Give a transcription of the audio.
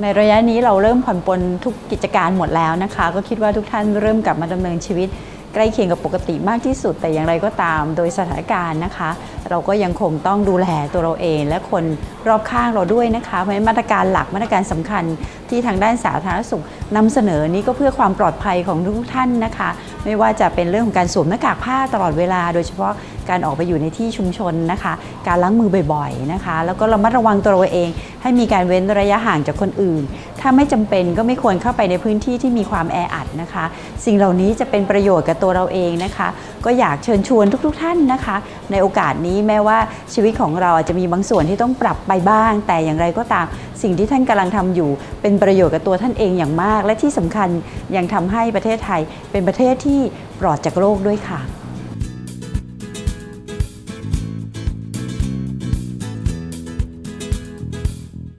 ในระยะนี้เราเริ่มผ่อนปลนทุกกิจการหมดแล้วนะคะ ก็คิดว่าทุกท่านเริ่มกลับมาดำเนินชีวิต ใกล้เคียงกับปกติมากที่สุดแต่อย่างไรก็ตาม โดยสถานการณ์นะคะ เราก็ยังคงต้องดูแลตัวเราเอง และคนรอบข้างเราด้วยนะคะเพราะฉะนั้นมาตรการหลักมาตรการสำคัญที่ทางด้านสาธารณสุขนำเสนอนี้ก็เพื่อความปลอดภัยของทุกท่านนะคะ ไม่ว่าจะเป็นเรื่องของการสวมหน้ากากผ้าตลอดเวลา โดยเฉพาะการออกไปอยู่ในที่ชุมชนนะคะ การล้างมือบ่อยๆนะคะ แล้วก็ระมัดระวังตัวเราเอง ให้มีการเว้นระยะห่างจากคนอื่น ถ้าไม่จำเป็นก็ไม่ควรเข้าไปในพื้นที่ที่มีความแออัดนะคะ สิ่งเหล่านี้จะเป็นประโยชน์กับตัวเราเองนะคะ ก็อยากเชิญชวนทุก ๆ ท่านนะคะ ในโอกาสนี้แม้ว่าชีวิตของเราอาจจะมีบางส่วนที่ต้องปรับไปบ้าง แต่อย่างไรก็ตามสิ่งที่ท่านกำลังทำอยู่ เป็นประโยชน์กับตัวท่านเองอย่างมาก และที่สำคัญยังทำให้ประเทศไทยเป็นประเทศที่ปลอดจากโรคด้วยค่ะ